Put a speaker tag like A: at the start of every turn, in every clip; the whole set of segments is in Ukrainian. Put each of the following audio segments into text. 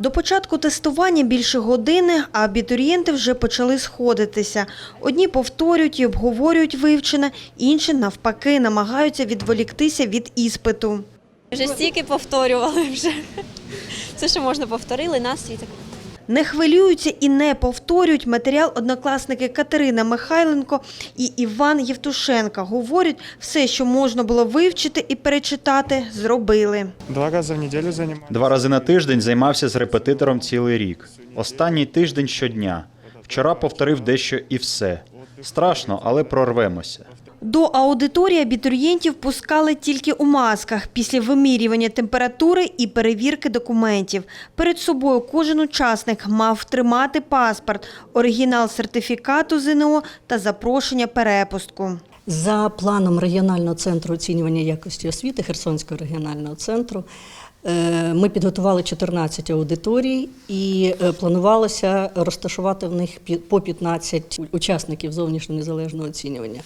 A: До початку тестування більше години, а абітурієнти вже почали сходитися. Одні повторюють і обговорюють вивчене, інші навпаки намагаються відволіктися від іспиту.
B: Вже стільки повторювали вже. Все, що можна, повторили, нас і так.
A: Не хвилюються і не повторюють матеріал однокласники Катерина Михайленко і Іван Євтушенка. Говорять, все, що можна було вивчити і перечитати, зробили.
C: Два раза в неделю занимаюсь.
D: Два рази на тиждень займався з репетитором цілий рік. Останній тиждень щодня. Вчора повторив дещо і все. Страшно, але прорвемося.
A: До аудиторії абітурієнтів пускали тільки у масках після вимірювання температури і перевірки документів. Перед собою кожен учасник мав тримати паспорт, оригінал сертифікату ЗНО та запрошення перепустку.
E: За планом регіонального центру оцінювання якості освіти Херсонського регіонального центру е, ми підготували 14 аудиторій і е, планувалося розташувати в них по 15 учасників зовнішнього незалежного оцінювання.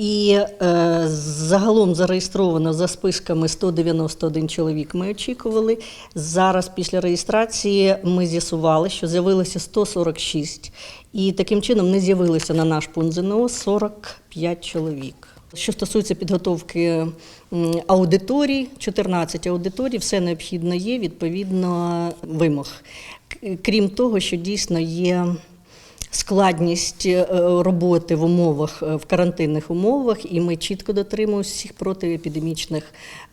E: І е, загалом зареєстровано за списками 191 чоловік. Ми очікували. Зараз після реєстрації ми з'ясували, що з'явилося 146, і таким чином не з'явилося на наш пункт ЗНО 45 чоловік. Що стосується підготовки аудиторій, 14 аудиторій, все необхідне є відповідно вимог. Крім того, що дійсно є складність е, роботи в умовах е, в карантинних умовах, і ми чітко дотримуємося всіх протиепідемічних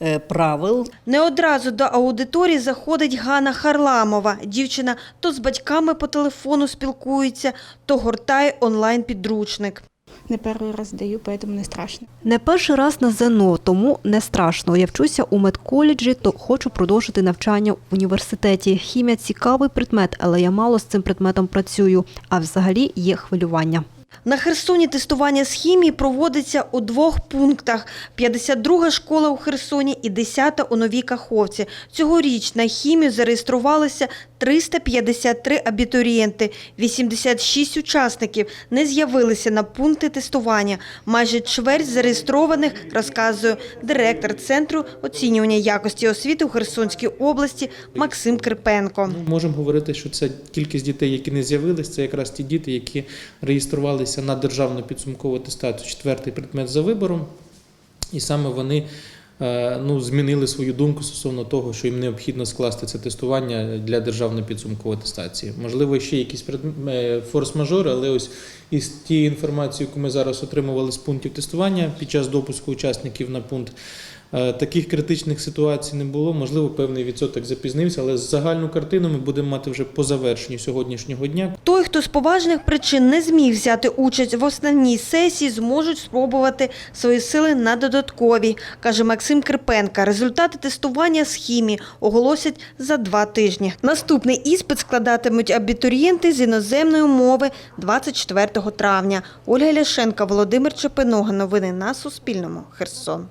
E: е, правил.
A: Не одразу до аудиторії заходить Ганна Харламова. Дівчина то з батьками по телефону спілкується, то гортає онлайн-підручник.
F: Не перший раз даю, поэтому не страшно.
G: Не перший раз на ЗНО, тому не страшно. Я вчуся у медколеджі, то хочу продовжити навчання в університеті. Хімія цікавий предмет, але я мало з цим предметом працюю. А взагалі є хвилювання.
A: На Херсоні тестування з хімії проводиться у двох пунктах. 52-га школа у Херсоні і 10-та у Новій Каховці. Цьогоріч на хімію зареєструвалося 353 абітурієнти. 86 учасників не з'явилися на пункти тестування. Майже чверть зареєстрованих, розказує директор Центру оцінювання якості освіти у Херсонській області Максим Крипенко.
H: Можемо говорити, що це кількість дітей, які не з'явились, це якраз ті діти, які реєструвалися на державну підсумкову атестацію, четвертий предмет за вибором, і саме вони е, ну, змінили свою думку стосовно того, що їм необхідно скласти це тестування для державної підсумкової атестації. Можливо, ще якісь е, форс-мажори, але ось із тієї інформації, яку ми зараз отримували з пунктів тестування під час допуску учасників на пункт. Е, Таких критичних ситуацій не було. Можливо, певний відсоток запізнився, але загальну картину ми будемо мати вже по завершенню сьогоднішнього дня.
A: Той, хто з поважних причин не зміг взяти участь в основній сесії, зможуть спробувати свої сили на додатковій, каже Максим Крипенка. Результати тестування з хімії оголосять за два тижні. Наступний іспит складатимуть абітурієнти з іноземної мови 24 травня. Ольга Ляшенка, Володимир Чепинога. Новини на Суспільному. Херсон.